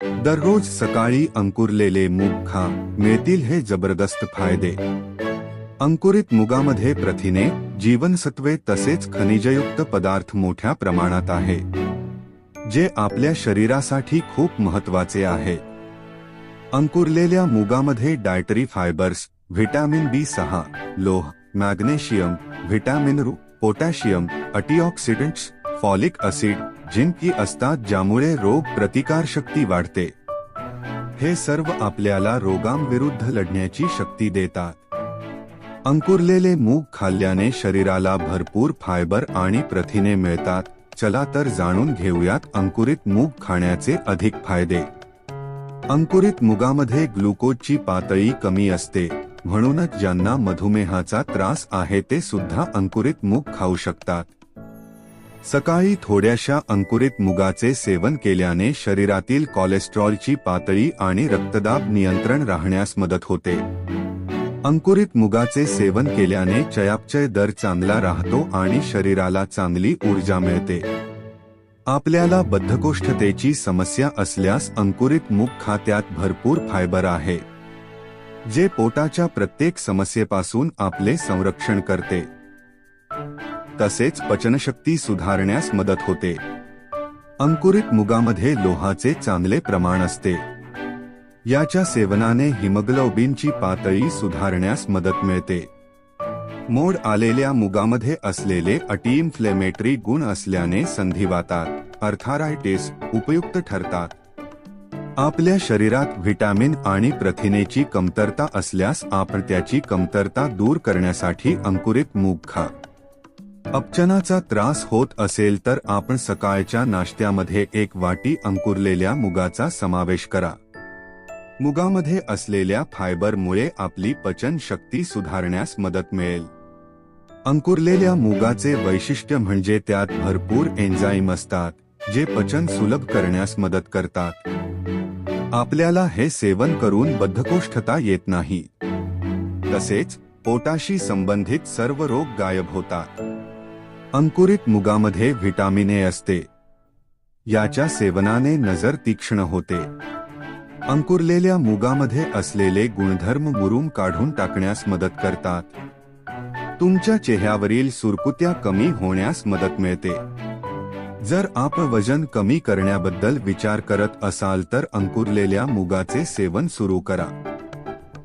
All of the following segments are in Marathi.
दररोज सकाळी अंकुरलेले मूग खा मिळतील हे जबरदस्त फायदे. अंकुरित मुगामध्ये प्रथिने जीवनसत्वे तसेच खनिजयुक्त पदार्थ मोठ्या प्रमाणात आहे जे आपल्या शरीरासाठी खूप महत्त्वाचे आहे. अंकुरलेल्या मुगामध्ये डायटरी फायबर्स व्हिटॅमिन बी सहा लोह मॅग्नेशियम व्हिटॅमिन रू potassium antioxidants folic acid zinc असतात ज्यामुळे रोग प्रतिकारशक्ती वाढते. हे सर्व आपल्याला रोगांविरुद्ध लढण्याची शक्ती देतात. अंकुरलेले मूग खाल्ल्याने शरीराला भरपूर फायबर आणि प्रथिने मिळतात. चला तर जाणून घेऊयात अंकुरित मूग खाण्याचे अधिक फायदे. अंकुरित मुगामध्ये ग्लुकोजची पातळी कमी असते. म्हणूनच ज्यांना मधुमेहाचा त्रास आहे ते सुद्धा अंकुरित मूग खाऊ शकतात. सकाळी थोड्याशा अंकुरित मुगाचे सेवन केल्याने शरीरातील कोलेस्ट्रॉलची पातळी आणि रक्तदाब नियंत्रण राहण्यास मदत होते. अंकुरित मुगाचे सेवन केल्याने चयापचय दर चांगला राहतो आणि शरीराला चांगली ऊर्जा मिळते. आपल्याला बद्धकोष्ठतेची समस्या असल्यास अंकुरित मूग खात्यात भरपूर फायबर आहे जे पोटाच्या प्रत्येक समस्येपासून आपले संरक्षण करते. तसेच पचनशक्ती सुधारण्यास मदत होते. अंकुरित मुगामध्ये लोहाचे चांगले प्रमाण असते. याच्या सेवनाने हिमोग्लोबिनची पातळी सुधारण्यास मदत मिळते. मोड आलेल्या मुगामध्ये असलेले अटीइन्फ्लेमेटरी गुण असल्याने संधिवातात अर्थारायटिस उपयुक्त ठरतात. आपल्या शरीरात व्हिटॅमिन आणि प्रथिनेची कमतरता असल्यास आपण त्याची कमतरता दूर करण्यासाठी अंकुरित मूग खा. अपचनाचा त्रास होत असेल तर आपण सकाळच्या नाश्त्यामध्ये एक वाटी अंकुरलेल्या मुगाचा समावेश करा. मुगामध्ये असलेल्या फायबरमुळे आपली पचन शक्ती सुधारण्यास मदत मिळेल. अंकुरलेल्या मुगाचे वैशिष्ट्य म्हणजे त्यात भरपूर एन्झाईम असतात जे पचन सुलभ करण्यास मदत करतात. आपल्याला हे सेवन करून बद्धकोष्ठता येत नाही. तसेच पोटाशी संबंधित सर्व रोग गायब होतात. अंकुरित मुगामध्ये व्हिटॅमिन ए असते. याच्या सेवनाने नजर तीक्ष्ण होते. अंकुरलेल्या मुगामध्ये असलेले गुणधर्म मुरुम काढून टाकण्यास मदत करतात. तुमच्या चेहऱ्यावरील सुरकुत्या कमी होण्यास मदत मिळते. जर आपण वजन कमी करण्याबद्दल विचार करत असाल तर अंकुरलेल्या मुगाचे सेवन सुरू करा.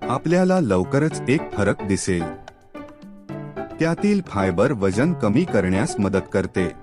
आपल्याला लवकरच एक फरक दिसेल. त्यातील फायबर वजन कमी करण्यास मदत करते.